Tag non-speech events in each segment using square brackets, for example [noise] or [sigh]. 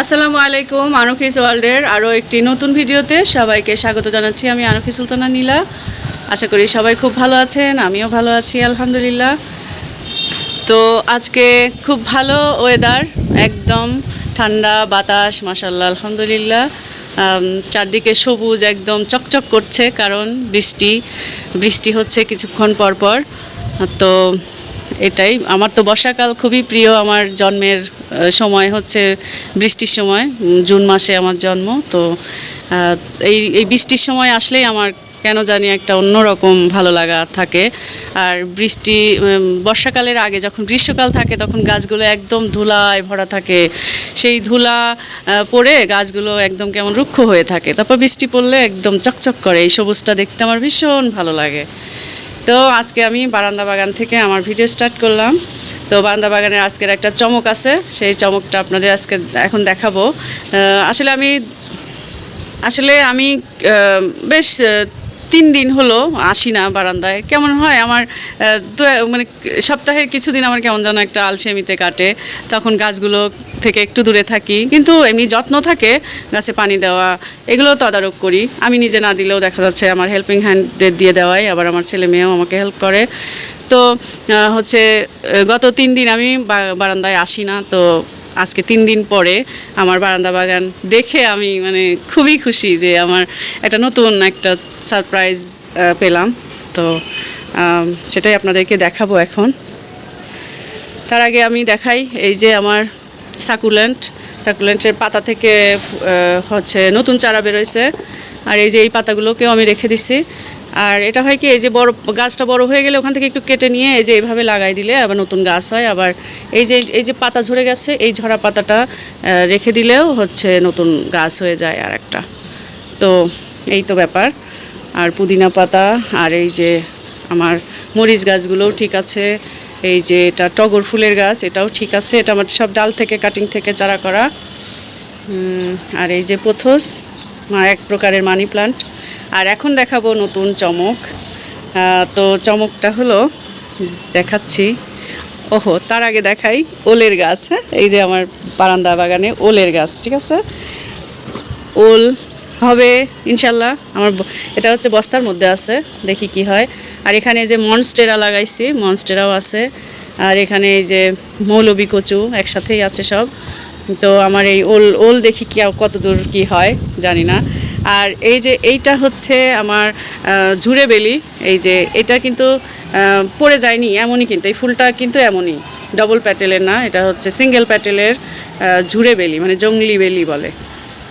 আসসালামু আলাইকুম, আনখিস ওয়ার্ল্ডের আরও একটি নতুন ভিডিওতে সবাইকে স্বাগত জানাচ্ছি আমি আনখি সুলতানা নীলা। আশা করি সবাই খুব ভালো আছেন, আমিও ভালো আছি, আলহামদুলিল্লাহ। তো আজকে খুব ভালো ওয়েদার একদম ঠান্ডা বাতাস মাসাল্লাহ আলহামদুলিল্লাহ। চারদিকে সবুজ, একদম চকচক করছে, কারণ বৃষ্টি বৃষ্টি হচ্ছে কিছুক্ষণ পর পর। তো এটাই, আমার তো বর্ষাকাল খুবই প্রিয়, আমার জন্মের সময় হচ্ছে বৃষ্টির সময় জুন মাসে আমার জন্ম, তো এই এই বৃষ্টির সময় আসলেই আমার কেন জানি একটা অন্যরকম ভালো লাগা থাকে। আর বৃষ্টি বর্ষাকালের আগে যখন গ্রীষ্মকাল থাকে তখন গাছগুলো একদম ধুলায় ভরা থাকে। সেই ধুলা পড়ে গাছগুলো একদম কেমন রুক্ষ হয়ে থাকে। তারপর বৃষ্টি পড়লে একদম চকচক করে। এই সবুজটা দেখতে আমার ভীষণ ভালো লাগে। তো আজকে আমি বারান্দা বাগান থেকে আমার ভিডিও স্টার্ট করলাম। তো বারান্দা বাগানের আজকের একটা চমক আছে। সেই চমকটা আপনাদের আজকে এখন দেখাবো। আসলে আমি আসলে আমি বেশ তিন দিন হলো আসি না বারান্দায়। কেমন হয় আমার মানে সপ্তাহের কিছুদিন আমার কেমন যেন একটা আলসেমিতে কাটে। তখন গাছগুলো থেকে একটু দূরে থাকি। কিন্তু এমনি যত্ন থাকে গাছে পানি দেওয়া, এগুলো তদারক করি। আমি নিজে না দিলেও দেখা যাচ্ছে আমার হেল্পিং হ্যান্ডের দিয়ে দেওয়াই। আবার আমার ছেলে মেয়েও আমাকে হেল্প করে। তো হচ্ছে গত তিন দিন আমি বারান্দায় আসি না, তো আজকে তিন দিন পরে আমার বারান্দা বাগান দেখে আমি মানে খুবই খুশি যে আমার একটা নতুন একটা সারপ্রাইজ পেলাম। তো সেটাই আপনাদেরকে দেখাবো এখন। তার আগে আমি দেখাই এই যে আমার সাকুলেন্ট সাকুলেন্টের পাতা থেকে হচ্ছে নতুন চারা বেরোইছে। আর এই যে এই পাতাগুলোকেও আমি রেখে দিছি। আর এটা হয় কি, এই যে বড়, গাছটা বড় হয়ে গেলে ওখান থেকে একটু কেটে নিয়ে এই যে এইভাবে লাগাই দিলে আবার নতুন গাছ হয়। আবার এই যে এই যে পাতা ঝরে গেছে, এই ঝরা পাতাটা রেখে দিলেও হচ্ছে নতুন গাছ হয়ে যায় আর একটা তো এই তো ব্যাপার। আর পুদিনা পাতা, আর এই যে আমার মরিচ গাছগুলোও ঠিক আছে। এই যে এটা টগর ফুলের গাছ, এটাও ঠিক আছে। এটা আমার সব ডাল থেকে, কাটিং থেকে চারা করা। আর এই যে পোথস এক প্রকারের মানি প্লান্ট। আর এখন দেখাবো নতুন চমক। তো চমকটা হলো, দেখাচ্ছি। ওহো, তার আগে দেখাই ওলের গাছ হ্যাঁ? এই যে আমার বারান্দা বাগানে ওলের গাছ, ঠিক আছে? ওল হবে, ইনশাল্লাহ। আমার এটা হচ্ছে বস্তার মধ্যে আছে, দেখি কি হয়। আর এখানে যে মনস্টেরা লাগাইছি, মনস্টেরাও আছে। আর এখানে এই যে মৌলবী কচু একসাথেই আছে সব। তো আমার এই ওল ওল দেখি কি কত দূর কি হয়, জানি না। আর এই যে এইটা হচ্ছে আমার ঝুরে বেলি। এই যে এটা কিন্তু পড়ে যায়নি, এমনই কিন্তু। এই ফুলটা কিন্তু এমনই। ডবল প্যাটেলের না, এটা হচ্ছে সিঙ্গেল প্যাটেলের ঝুরে বেলি মানে জংলি বেলি বলে।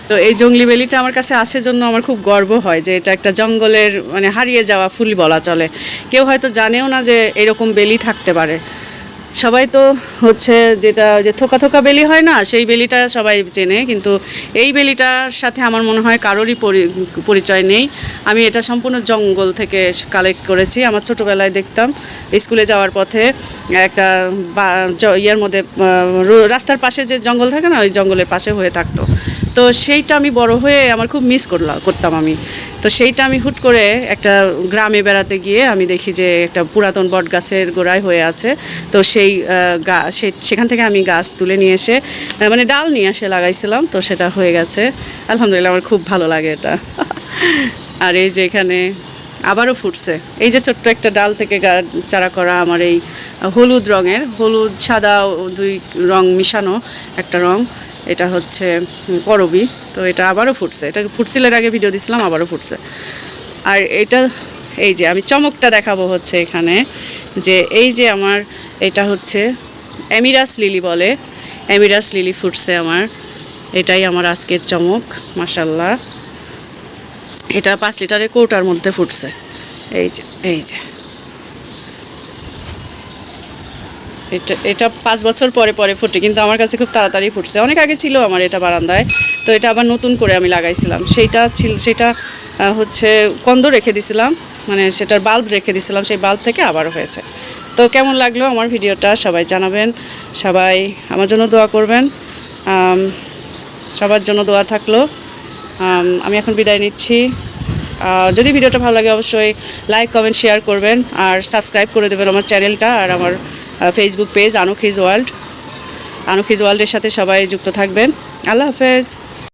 তো এই জঙ্গলি বেলিটা আমার কাছে আছে জন্য আমার খুব গর্ব হয় যে এটা একটা জঙ্গলের মানে হারিয়ে যাওয়া ফুল বলা চলে। কেউ হয়তো জানেও না যে এরকম বেলি থাকতে পারে। সবাই তো হচ্ছে যেটা, যে থোকা থোকা বেলি হয় না, সেই বেলিটা সবাই চেনে, কিন্তু এই বেলিটার সাথে আমার মনে হয় কারোরই পরি- পরিচয় নেই। আমি এটা সম্পূর্ণ জঙ্গল থেকে কালেক্ট করেছি, আমার ছোটোবেলায় দেখতাম, স্কুলে যাওয়ার পথে একটা ইয়ের মধ্যে রাস্তার পাশে যে জঙ্গল থাকে না, ওই জঙ্গলের পাশে হয়ে থাকতো। তো সেইটা আমি বড় হয়ে আমার খুব মিস করলাম করতাম আমি। তো সেইটা আমি হুট করে একটা গ্রামে বেড়াতে গিয়ে আমি দেখি যে একটা পুরাতন বট গাছের গোড়ায় হয়ে আছে। তো সেই আহ, গা- সে- সেখান থেকে আমি গাছ তুলে নিয়ে এসে মানে ডাল নিয়ে এসে লাগাইছিলাম তো সেটা হয়ে গেছে। আলহামদুলিল্লাহ আমার খুব ভালো লাগে এটা। [laughs] আর এই যে এখানে আবারও ফুটছে। এই যে ছোট্ট একটা ডাল থেকে চারা করা আমার এই হলুদ রঙের হলুদ সাদা দুই রং মিশানো একটা রং। এটা হচ্ছে করবি তো এটা আবারও ফুটছে। এটা ফুটছিল এর আগে ভিডিও দিছিলাম আবারও ফুটছে। আর এটা এই যে আমি চমকটা দেখাবো হচ্ছে এখানে যে এই যে আমার এটা হচ্ছে অ্যামিরাস লিলি বলে। অ্যামিরাস লিলি ফুটছে আমার। এটাই আমার আজকের চমক মাসাল্লাহ এটা পাঁচ লিটারের কৌটার মধ্যে ফুটছে। এই যে এই যে। এটা এটা পাঁচ বছর পরে পরে ফুটে, কিন্তু আমার কাছে খুব তাড়াতাড়ি ফুটছে। অনেক আগে ছিল আমার এটা বারান্দায়। তো এটা আবার নতুন করে আমি লাগাইছিলাম। সেইটা ছিল, সেটা হচ্ছে কন্দ রেখে দিছিলাম। মানে সেটার বাল্ব রেখে দিছিলাম, সেই বাল্ব থেকে আবারও হয়েছে। তো কেমন লাগল আমার ভিডিওটা? সবাই জানাবেন। সবাই আমার জন্য দোয়া করবেন। সবার জন্য দোয়া থাকল। আমি এখন বিদায় নিচ্ছি। যদি ভিডিওটা ভালো লাগে অবশ্যই লাইক কমেন্ট শেয়ার করবেন। আর সাবস্ক্রাইব করে দেবেন আমার চ্যানেলটা আর আমার ফেসবুক পেজ আনুক হিজ ওয়ার্ল্ড আনুখিজ ওয়ার্ল্ডের সাথে সবাই যুক্ত থাকবেন। আল্লাহ হাফেজ।